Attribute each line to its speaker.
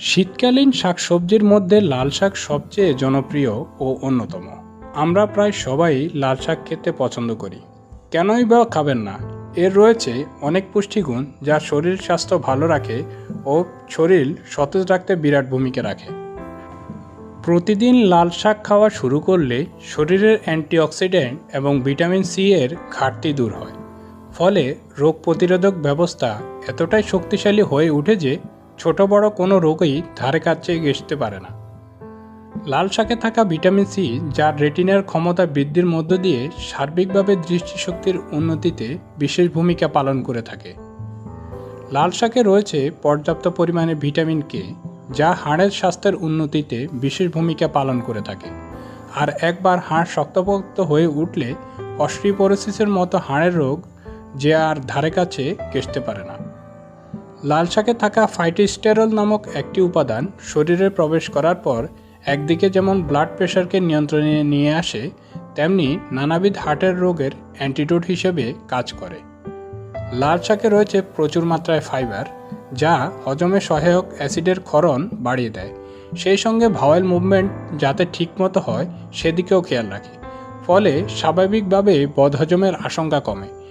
Speaker 1: শীতকালীন শাকসবজির মধ্যে লাল শাক সবচেয়ে জনপ্রিয় ও অন্যতম। আমরা প্রায় সবাই লাল শাক খেতে পছন্দ করি। কেনই বা খাবেন না? এর রয়েছে অনেক পুষ্টিগুণ যা শরীর স্বাস্থ্য ভালো রাখে ও শরীর সতেজ রাখতে বিরাট ভূমিকা রাখে। প্রতিদিন লাল শাক খাওয়া শুরু করলে শরীরের অ্যান্টিঅক্সিডেন্ট এবং ভিটামিন সি এর ঘাটতি দূর হয়। ফলে রোগ প্রতিরোধক ব্যবস্থা এতটাই শক্তিশালী হয়ে ওঠে যে ছোট বড় কোনো রোগই ধারে কাছে ঘেঁষতে পারে না। লাল শাকে থাকা ভিটামিন সি, যার রেটিনার ক্ষমতা বৃদ্ধির মধ্য দিয়ে সার্বিকভাবে দৃষ্টিশক্তির উন্নতিতে বিশেষ ভূমিকা পালন করে থাকে। লাল শাকে রয়েছে পর্যাপ্ত পরিমাণে ভিটামিন কে, যা হাড়ের স্বাস্থ্যের উন্নতিতে বিশেষ ভূমিকা পালন করে থাকে। আর একবার হাড় শক্তপোক্ত হয়ে উঠলে অস্ট্রিপোরোসিসের মতো হাড়ের রোগ যে আর ধারে কাছে ঘেঁষতে পারে না। লাল শাকে থাকা ফাইটোস্টেরল নামক একটি উপাদান শরীরে প্রবেশ করার পর একদিকে যেমন ব্লাড প্রেশারকে নিয়ন্ত্রণে নিয়ে আসে, তেমনি নানাবিধ হার্টের রোগের অ্যান্টিডোট হিসেবে কাজ করে। লাল শাকে রয়েছে প্রচুর মাত্রায় ফাইবার যা হজমে সহায়ক অ্যাসিডের ক্ষরণ বাড়িয়ে দেয়। সেই সঙ্গে ভাওয়েল মুভমেন্ট যাতে ঠিকমতো হয়, সেদিকেও খেয়াল রাখে। ফলে স্বাভাবিকভাবে বদহজমের আশঙ্কা কমে।